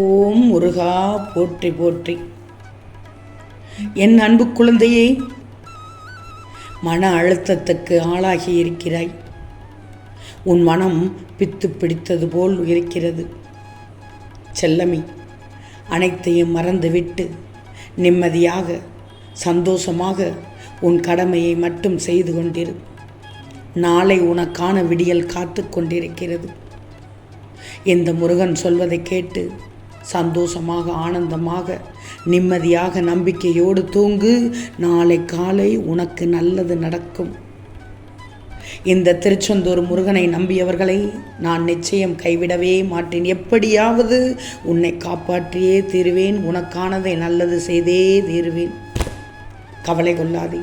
ஓம் முருகா போற்றி போற்றி. என் அன்பு குழந்தையே மன அழுத்தத்துக்கு ஆளாகி இருக்கிறாய். உன் மனம் பித்து பிடித்தது போல் இருக்கிறது. செல்லமி அனைத்தையும் மறந்துவிட்டு நிம்மதியாக சந்தோஷமாக உன் கடமையை மட்டும் செய்து கொண்டிரு. நாளை உனக்கான விடியல் காத்து கொண்டிருக்கிறது. இந்த முருகன் சொல்வதை கேட்டு சந்தோஷமாக ஆனந்தமாக நிம்மதியாக நம்பிக்கையோடு தூங்கு. நாளை காலை உனக்கு நல்லது நடக்கும். இந்த திருச்செந்தூர் முருகனை நம்பியவர்களை நான் நிச்சயம் கைவிடவே மாட்டேன். எப்படியாவது உன்னை காப்பாற்றியே தீருவேன். உனக்கானதை நல்லது செய்தே தீருவேன். கவலை கொள்ளாதே.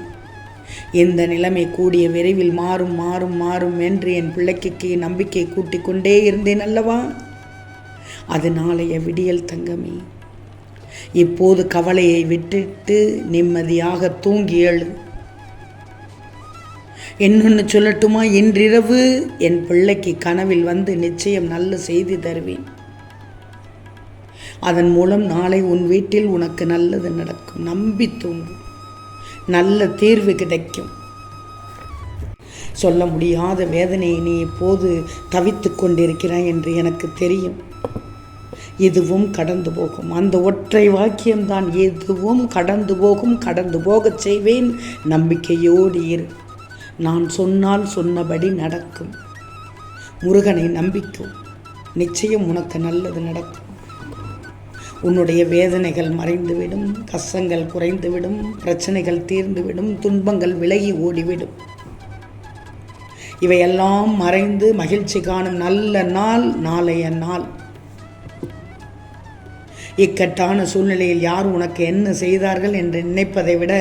இந்த நிலைமை கூடிய விரைவில் மாறும் மாறும் மாறும் என்று என் பிள்ளைக்கு நம்பிக்கை கூட்டிக் கொண்டே இருந்தேன் அல்லவா? அது விடியல் தங்கமே. இப்போது கவலையை விட்டுட்டு நிம்மதியாக தூங்கி எழு என்னொன்று சொல்லட்டுமா? இன்றிரவு என் பிள்ளைக்கு கனவில் வந்து நிச்சயம் நல்ல செய்தி தருவேன். அதன் மூலம் நாளை உன் வீட்டில் உனக்கு நல்லது நடக்கும். நம்பி தூங்கு. நல்ல தீர்வு கிடைக்கும். சொல்ல முடியாத வேதனையை நீ இப்போது தவித்து கொண்டிருக்கிறாய் என்று எனக்கு தெரியும். இதுவும் கடந்து போகும். அந்த ஒற்றை வாக்கியம்தான் எதுவும் கடந்து போகும் கடந்து போகச் செய்வேன். நம்பிக்கையோடு இரு. நான் சொன்னால் சொன்னபடி நடக்கும். முருகனை நம்பிக்கும். நிச்சயம் உனக்கு நல்லது நடக்கும். உன்னுடைய வேதனைகள் மறைந்துவிடும் கஷ்டங்கள் குறைந்துவிடும் பிரச்சனைகள் தீர்ந்துவிடும் துன்பங்கள் விலகி ஓடிவிடும். இவையெல்லாம் மறைந்து மகிழ்ச்சி காணும் நல்ல நாள் நாளைய நாள். இக்கட்டான சூழ்நிலையில் யார் உனக்கு என்ன செய்தார்கள் என்று நினைப்பதை விட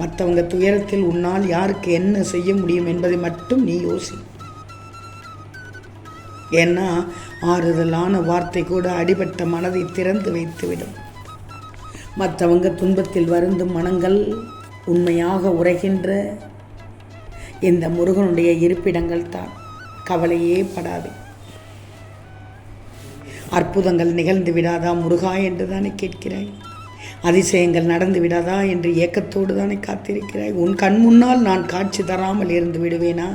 மற்றவங்க துயரத்தில் உன்னால் யாருக்கு என்ன செய்ய முடியும் என்பதை மட்டும் நீ யோசி. ஏன்னா ஆறுதலான வார்த்தை கூட அடிபட்ட மனதை திறந்து வைத்துவிடும். மற்றவங்க துன்பத்தில் வருந்தும் மனங்கள் உண்மையாக உரைகின்ற இந்த முருகனுடைய இருப்பிடங்கள் தான் கவலையே படாது. அற்புதங்கள் நிகழ்ந்து விடாதா முருகா என்று தானே கேட்கிறாய்? அதிசயங்கள் நடந்து விடாதா என்று ஏக்கத்தோடு தானே காத்திருக்கிறாய்? உன் கண் முன்னால் நான் காட்சி தராமல் இருந்து விடுவேனா?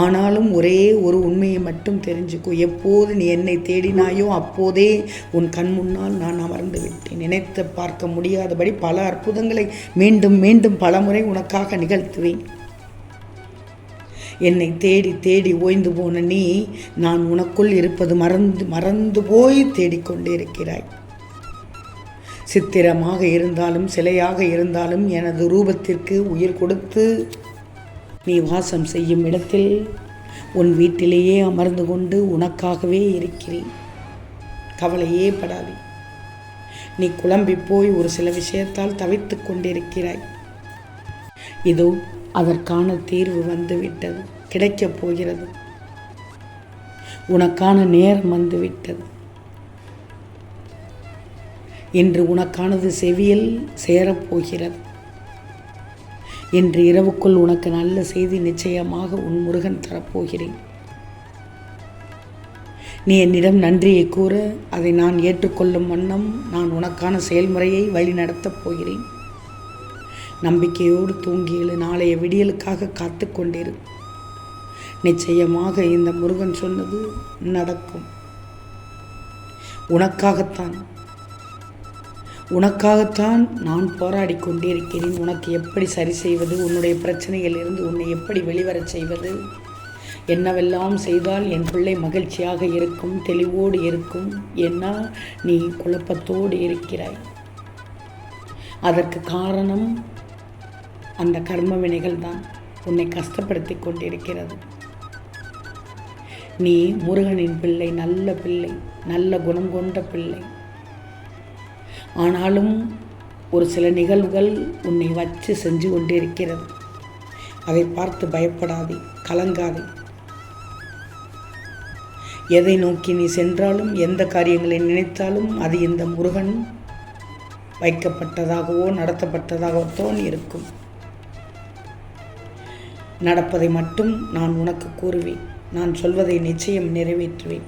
ஆனாலும் ஒரே ஒரு உண்மையை மட்டும் தெரிஞ்சுக்கோ. எப்போது நீ என்னை தேடினாயோ அப்போதே உன் கண் முன்னால் நான் அமர்ந்து விட்டேன். நினைத்து பார்க்க முடியாதபடி பல அற்புதங்களை மீண்டும் மீண்டும் பலமுறை உனக்காக நிகழ்த்துவேன். என்னை தேடி தேடி ஓய்ந்து போன நீ நான் உனக்குள் இருப்பது மறந்து மறந்து போய் தேடிக்கொண்டிருக்கிறாய். சித்திரமாக இருந்தாலும் சிலையாக இருந்தாலும் எனது ரூபத்திற்கு உயிர் கொடுத்து நீ வாசம் செய்யும் இடத்தில் உன் வீட்டிலேயே அமர்ந்து கொண்டு உனக்காகவே இருக்கிறேன். கவலையே படாதே. நீ குழம்பி போய் ஒரு சில விஷயத்தால் தவித்து கொண்டிருக்கிறாய். இதோ அதற்கான தீர்வு வந்துவிட்டது. கிடைக்கப் போகிறது. உனக்கான நேரம் வந்துவிட்டது. இன்று உனக்கானது செவியில் சேரப்போகிறது. இன்று இரவுக்குள் உனக்கு நல்ல செய்தி நிச்சயமாக உன் முருகன் தரப்போகிறேன். நீ என்னிடம் நன்றியை கூற அதை நான் ஏற்றுக்கொள்ளும் வண்ணம் நான் உனக்கான செயல்முறையை வழிநடத்தப் போகிறேன். நம்பிக்கையோடு தூங்கியலு நாளைய விடியலுக்காக காத்து கொண்டிரு. நிச்சயமாக இந்த முருகன் சொன்னது நடக்கும். உனக்காகத்தான். உனக்காகத்தான் நான் போராடி கொண்டிருக்கிறேன். உனக்கு எப்படி சரி செய்வது? உன்னுடைய பிரச்சனையிலிருந்து உன்னை எப்படி வெளிவரச் செய்வது? என்னவெல்லாம் செய்தால் என் பிள்ளை மகிழ்ச்சியாக இருக்கும் தெளிவோடு இருக்கும் என்ன நீ குழப்பத்தோடு இருக்கிறாய். அதற்கு காரணம் அந்த கர்ம வினைகள் தான் உன்னை கஷ்டப்படுத்தி கொண்டிருக்கிறது. நீ முருகனின் பிள்ளை நல்ல பிள்ளை நல்ல குணம் கொண்ட பிள்ளை. ஆனாலும் ஒரு சில நிகழ்வுகள் உன்னை வச்சு செஞ்சு கொண்டிருக்கிறது. அதை பார்த்து பயப்படாதே கலங்காதே. எதை நோக்கி நீ சென்றாலும் எந்த காரியங்களை நினைத்தாலும் அது இந்த முருகன் வைக்கப்பட்டதாகவோ நடத்தப்பட்டதாகவோ இருக்கும் நடப்பதை மட்டும் நான் உனக்கு கூறுவேன். நான் சொல்வதை நிச்சயம் நிறைவேற்றுவேன்.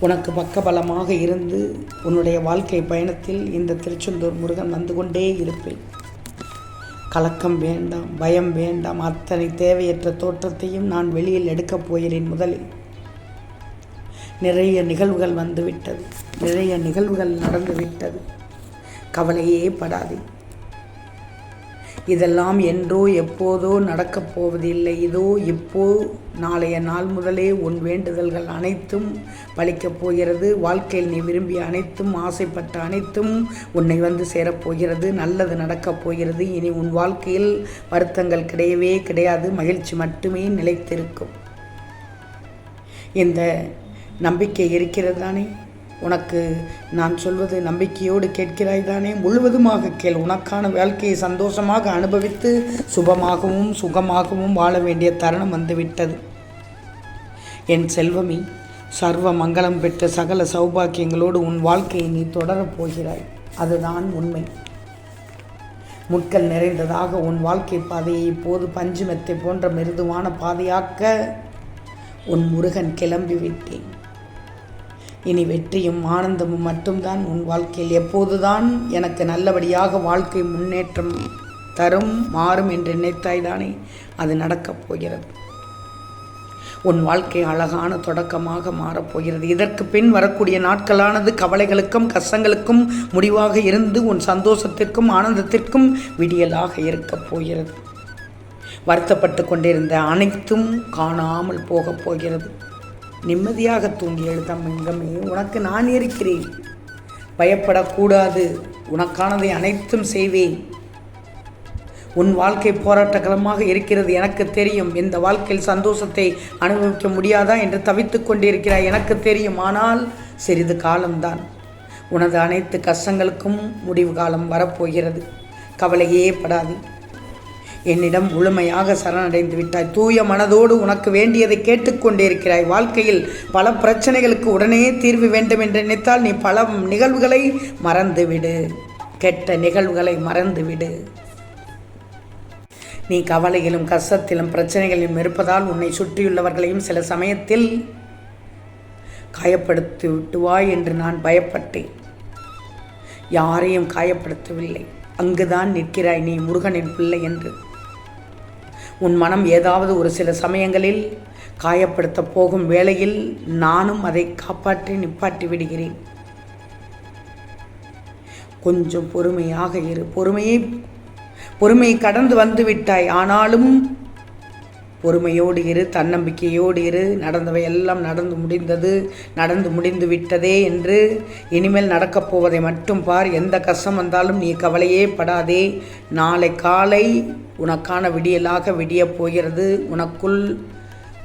உனக்கு பக்கபலமாக இருந்து உன்னுடைய வாழ்க்கை பயணத்தில் இந்த திருச்செந்தூர் முருகன் வந்து கொண்டே இருப்பேன். கலக்கம் வேண்டாம் பயம் வேண்டாம். அத்தனை தேவையற்ற தோற்றத்தையும் நான் வெளியில் எடுக்கப் போகிறேன் முதலில். நிறைய நிகழ்வுகள் வந்துவிட்டது. நிறைய நிகழ்வுகள் நடந்துவிட்டது. கவலையே படாதே. இதெல்லாம் என்றோ எப்போதோ நடக்கப் போவதில்லை. இதோ இப்போ நாளைய நாள் முதலே உன் வேண்டுதல்கள் அனைத்தும் பழிக்கப் போகிறது. வாழ்க்கையில் நீ விரும்பிய அனைத்தும் ஆசைப்பட்ட அனைத்தும் உன்னை வந்து சேரப்போகிறது நல்லது நடக்கப் போகிறது. இனி உன் வாழ்க்கையில் வருத்தங்கள் கிடையவே கிடையாது. மகிழ்ச்சி மட்டுமே நிலைத்திருக்கும். இந்த நம்பிக்கை இருக்கிறது தானே உனக்கு நான் சொல்வது நம்பிக்கையோடு கேட்கிறாய் தானே? முழுவதுமாக கேள். உனக்கான வாழ்க்கையை சந்தோஷமாக அனுபவித்து சுபமாகவும் சுகமாகவும் வாழ வேண்டிய தருணம் வந்துவிட்டது. என் செல்வமி சர்வ மங்களம் பெற்ற சகல சௌபாக்கியங்களோடு உன் வாழ்க்கையை நீ தொடரப் போகிறாய். அதுதான் உண்மை. முட்கள் நிறைந்ததாக உன் வாழ்க்கை பாதையை இப்போது பஞ்சுமெத்தை போன்ற மிருதுவான பாதையாக்க உன் முருகன் கிளம்பி விட்டேன். இனி வெற்றியும் ஆனந்தமும் மட்டும்தான் உன் வாழ்க்கையில் எப்போதுதான் எனக்கு நல்லபடியாக வாழ்க்கை முன்னேற்றம் தரும் மாறும் என்று நினைத்தாய்தானே அது நடக்கப் போகிறது. உன் வாழ்க்கை அழகான தொடக்கமாக மாறப்போகிறது இதற்கு பின் வரக்கூடிய நாட்களானது கவலைகளுக்கும் கஷ்டங்களுக்கும் முடிவாக இருந்து உன் சந்தோஷத்திற்கும் ஆனந்தத்திற்கும் விடியலாக இருக்கப் போகிறது. வருத்தப்பட்டு கொண்டிருந்த அனைத்தும் காணாமல் போகப் போகிறது. நிம்மதியாக தூங்கி எழுத்தமிங்கமே உனக்கு நான் இருக்கிறேன். பயப்படக்கூடாது. உனக்கானதை அனைத்தும் செய்வேன். உன் வாழ்க்கை போராட்டகரமாக இருக்கிறது எனக்கு தெரியும். இந்த வாழ்க்கையில் சந்தோஷத்தை அனுபவிக்க முடியாதா என்று தவித்து கொண்டிருக்கிறாய் எனக்கு தெரியும். ஆனால் சிறிது காலம்தான். உனது அனைத்து கஷ்டங்களுக்கும் முடிவு காலம் வரப்போகிறது. கவலையே படாது. என்னிடம் முழுமையாக சரணடைந்து விட்டாய். தூய மனதோடு உனக்கு வேண்டியதை கேட்டுக்கொண்டிருக்கிறாய். வாழ்க்கையில் பல பிரச்சனைகளுக்கு உடனே தீர்வு வேண்டும் என்று நினைத்தால் நீ பல நிகழ்வுகளை மறந்துவிடு. கெட்ட நிகழ்வுகளை மறந்துவிடு. நீ கவலையிலும் கஷ்டத்திலும் பிரச்சனைகளிலும் இருப்பதால் உன்னை சுற்றியுள்ளவர்களையும் சில சமயத்தில் காயப்படுத்தி விட்டுவாய் என்று நான் பயப்பட்டேன். யாரையும் காயப்படுத்தவில்லை. அங்குதான் நிற்கிறாய் நீ முருகனின் பிள்ளை என்று. உன் மனம் ஏதாவது ஒரு சில சமயங்களில் காயப்படுத்த போகும் வேளையில் நானும் அதை காப்பாற்றி நிப்பாட்டி விடுகிறேன். கொஞ்சம் பொறுமையாக இரு. பொறுமையை பொறுமையை கடந்து வந்து விட்டாய் ஆனாலும் பொறுமையோடு இரு தன்னம்பிக்கையோடு இரு. நடந்தவை எல்லாம் நடந்து முடிந்தது நடந்து முடிந்து விட்டதே என்று. இனிமேல் நடக்கப் போவதை மட்டும் பார். எந்த கஷ்டம் வந்தாலும் நீ கவலையே படாதே. நாளை காலை உனக்கான விடியலாக விடியப் போகிறது. உனக்குள்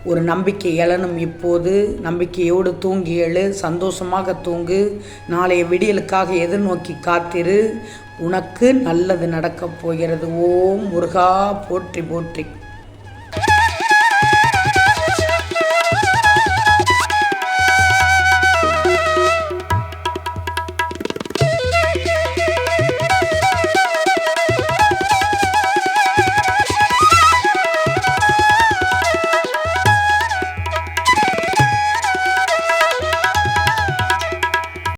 ஒரு நம்பிக்கை எழணும் இப்போது. நம்பிக்கையோடு தூங்கி எழு சந்தோஷமாக தூங்கு. நாளைய விடியலுக்காக எதிர்நோக்கி காத்திரு. உனக்கு நல்லது நடக்கப் போகிறது. ஓம் முருகா போற்றி போற்றி.